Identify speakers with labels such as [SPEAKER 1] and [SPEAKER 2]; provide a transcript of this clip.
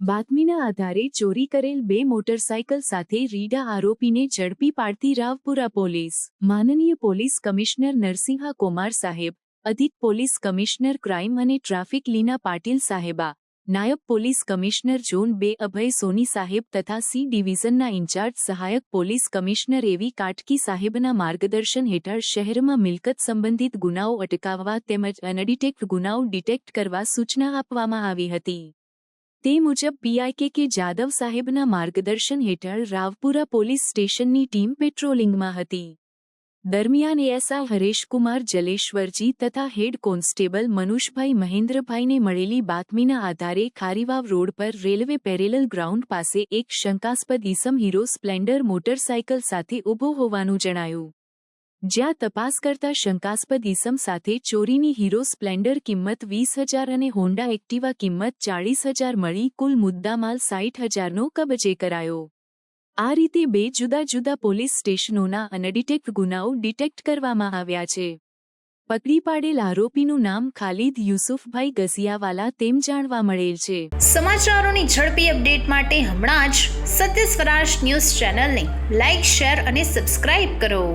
[SPEAKER 1] બાતમીના આધારે ચોરી કરેલ બે મોટરસાયકલ સાથે રીડા આરોપીને ઝડપી પાડતી રાવપુરા પોલીસ. માનનીય પોલીસ કમિશનર નરસિંહા કુમાર સાહેબ, અધિક પોલીસ કમિશનર ક્રાઇમ અને ટ્રાફિક લીના પાટીલ સાહેબા, નાયબ પોલીસ કમિશનર ઝોન બે અભય સોની સાહેબ તથા સી ડિવિઝનના ઇન્ચાર્જ સહાયક police commissioner A V Katki સાહેબના માર્ગદર્શન હેઠળ શહેરમાં મિલકત સંબંધિત ગુનાઓ અટકાવવા તેમજ અનડિટેક્ટ ગુનાઓ ડિટેક્ટ કરવા સૂચના આપવામાં આવી હતી. તે મુજબ પીઆઈકે કે જાદવ સાહેબના માર્ગદર્શન હેઠળ રાવપુરા પોલીસ સ્ટેશનની ટીમ પેટ્રોલિંગમાં હતી. દરમિયાન એએસઆઈ હરેશકુમાર જલેશ્વરજી તથા હેડ કોન્સ્ટેબલ મનુષભાઈ મહેન્દ્રભાઈને મળેલી બાતમીના આધારે ખારીવાવ રોડ પર રેલવે પેરેલલ ગ્રાઉન્ડ પાસે એક શંકાસ્પદ ઈસમ હીરો સ્પ્લેન્ડર મોટરસાયકલ સાથે ઊભો હોવાનું જણાયું. જ્યાં તપાસ કરતા શંકાસ્પદ ઇસમ સાથે ચોરીની હીરો સ્પ્લેન્ડર કિંમત વીસ હજાર અને હોન્ડા એક્ટિવા કિંમત ચાળીસ હજાર મળી કુલ મુદ્દામાલ સાઠ હજારનો કબજે કરાયો. આ રીતે બે જુદા જુદા પોલીસ સ્ટેશનોના અનડિટેક્ટ ગુનાઓ ડિટેક્ટ કરવામાં આવ્યા છે. પકડી પાડેલ આરોપીનું નામ ખાલિદ યુસુફભાઈ ગસિયાવાલા તેમ જાણવા મળેલ છે.
[SPEAKER 2] સમાચારોની ઝડપી અપડેટ માટે હમણાં જ સત્ય સ્વરાજ ન્યૂઝ ચેનલને લાઇક શેર અને સબસ્ક્રાઇબ કરો.